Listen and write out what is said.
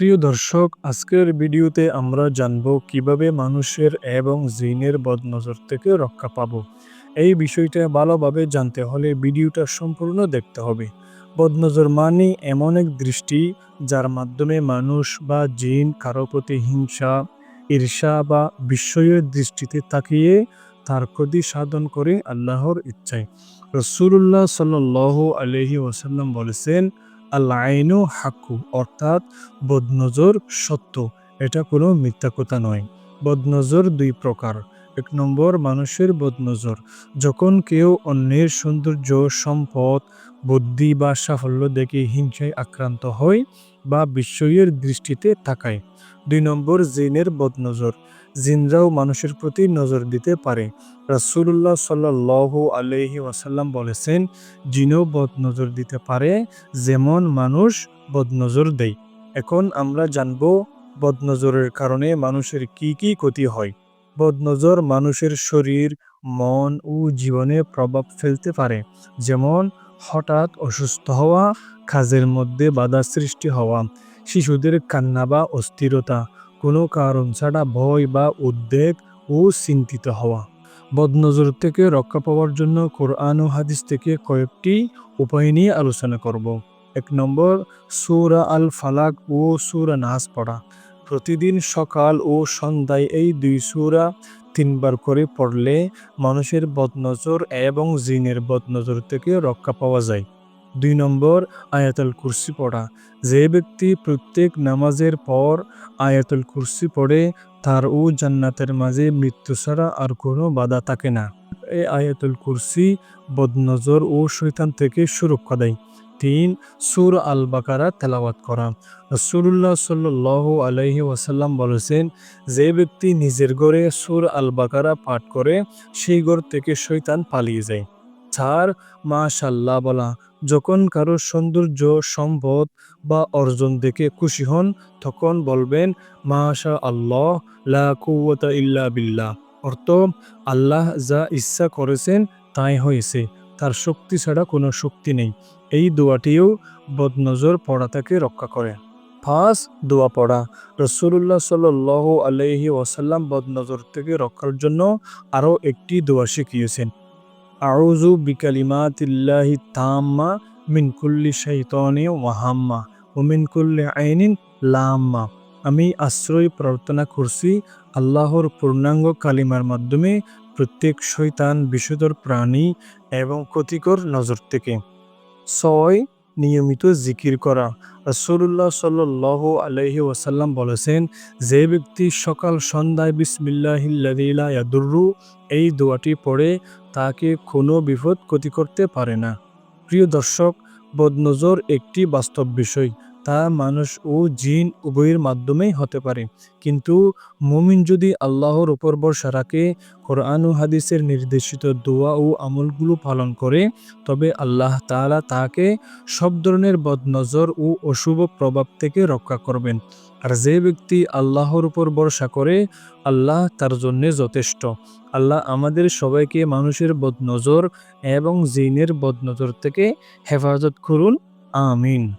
প্রিয় দর্শক, আজকের ভিডিওতে আমরা জানব কীভাবে মানুষের এবং জিনের বদনজর থেকে রক্ষা পাব। এই বিষয়টা ভালোভাবে জানতে হলে ভিডিওটা সম্পূর্ণ দেখতে হবে। বদনজর মানে এমন এক দৃষ্টি যার মাধ্যমে মানুষ বা জিন কারও প্রতি হিংসা, ঈর্ষা বা বিস্ময়ের দৃষ্টিতে তাকিয়ে তার ক্ষতি সাধন করে আল্লাহর ইচ্ছায়। রসুল্লাহ সাল আলহি ওসাল্লাম বলেছেন আল্লাইনু হাক্কু, অর্থাৎ বদনজর সত্য। এটা কোনো মিথ্যা কথা নয়। বদনজর দুই প্রকার। এক নম্বর, মানুষের বদনজর। যখন কেউ অন্যের সৌন্দর্য, সম্পদ, বুদ্ধি বা সাফল্য দেখে হিংসায় আক্রান্ত হয় বা বিস্ময়ের দৃষ্টিতে তাকায়। দুই নম্বর, জিনের বদনজর। জিনরাও মানুষের প্রতি নজর দিতে পারে। রাসুল্লাহ সাল্লাহ আলহি ওয়াসাল্লাম বলেছেন, জিনও বদনজর দিতে পারে, যেমন মানুষ বদনজর দেয়। এখন আমরা জানব, বদনজরের কারণে মানুষের কি কি ক্ষতি হয়? বদনজর মানুষের শরীর, মন ও জীবনে প্রভাব ফেলতে পারে, যেমন হঠাৎ অসুস্থ হওয়া, কাজের মধ্যে বাধা সৃষ্টি হওয়া, শিশুদের কান্না বা অস্থিরতা কোনো কারণ ছাড়া ভয় বা উদ্বেগ ও চিন্তিত হওয়া। বদনজর থেকে রক্ষা পাওয়ার জন্য কোরআন ও হাদিস থেকে কয়েকটি উপায় নিয়ে আলোচনা করব। এক নম্বর, সুরা আল ফালাক ও সুরা নাস পড়া। প্রতিদিন সকাল ও সন্ধ্যায় এই দুই সুরা তিনবার করে পড়লে মানুষের বদনজর এবং জিনের বদনজর থেকে রক্ষা পাওয়া যায়। দুই নম্বর আয়াতুল কুরসি পড়া। যে ব্যক্তি প্রত্যেক নামাজের পর আয়াতুল কুরসি পড়ে, তার ও জান্নাতের মাঝে মৃত্যু ছাড়া আর কোনো বাধা থাকে না। এই আয়াতুল কুরসি বদনজর ও শৈতান থেকে সুরক্ষা দেয়। তিন, সুর আল বাকারা তেলাওয়াত করা। রসুল্লাহ সাল্লাহ আলহি ওয়াসাল্লাম বলেছেন, যে ব্যক্তি নিজের ঘরে সুর আল বাকারা পাঠ করে, সেই ঘর থেকে শৈতান পালিয়ে যায়। চার মাশাল্লাহ বলা, যখন কারও সৌন্দর্য, সম্পদ বা অর্জন দেখে খুশি হন, তখন বলবেন মাশা আল্লাহ লা ইল্লা বিল্লাহ। অর্থ, আল্লাহ যা ইচ্ছা করেছেন, তাই হয়েছে। তার শক্তি ছাড়া কোনো শক্তি নেই। এই দোয়াটিও বদনজর পড়া থেকে রক্ষা করে। ফাঁস দোয়া পড়া। রসুল্লাহ সাল আলহি ওয়াসাল্লাম বদনজর থেকে রক্ষার জন্য আরও একটি দোয়া শিখিয়েছেন। আউজু বিকালিমাতিল্লাহি তাম্মা মিন কুল্লি শাইতানি ওয়াহাম্মা ও মিন কুল্লি আইনিন লাম্মা। আমি আশ্রয় প্রার্থনা করছি আল্লাহর পূর্ণাঙ্গ কালিমার মাধ্যমে প্রত্যেক শৈতান বিষধর প্রাণী এবং ক্ষতিকর নজর থেকে। ছয়, নিয়মিত জিকির করা। রসুল্লাহ সাল্লাহ আলহি ওয়াসাল্লাম বলেছেন, যে ব্যক্তি সকাল সন্ধ্যায় বিসমিল্লাহিল্লাদিল্লা ইয়াদুর্রু, এই দোয়াটি পড়ে তাকে কোনো বিপদ ক্ষতি করতে পারে না। প্রিয় দর্শক বদনজর একটি বাস্তব বিষয়। তা মানুষ ও জিন উভয়ের মাধ্যমেই হতে পারে। কিন্তু মুমিন যদি আল্লাহর উপর ভরসা রাখে, কোরআন ও হাদিসের নির্দেশিত দোয়া ও আমলগুলো পালন করে, তবে আল্লাহ তাআলা তাকে সব ধরনের বদনজর ও অশুভ প্রভাব থেকে রক্ষা করবেন। আর যে ব্যক্তি আল্লাহর উপর ভরসা করে, আল্লাহ তার জন্যে যথেষ্ট। আল্লাহ আমাদের সবাইকে মানুষের বদনজর এবং জিনের বদনজর থেকে হেফাজত করুন। আমিন।